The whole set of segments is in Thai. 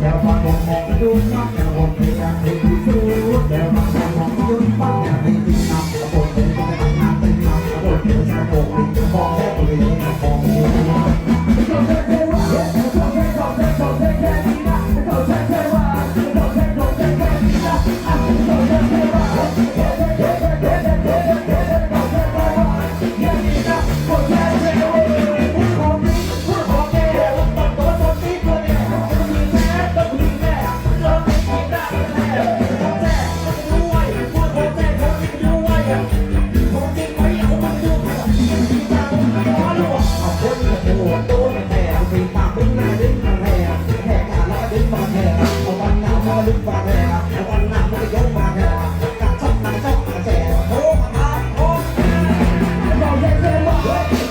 แล้วมันมองมองยุ่งมากแล้วมองไปทางที่สูดแล้วมันมองมองยุ่งมากแล้ว แ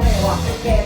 แม่ว่าแม่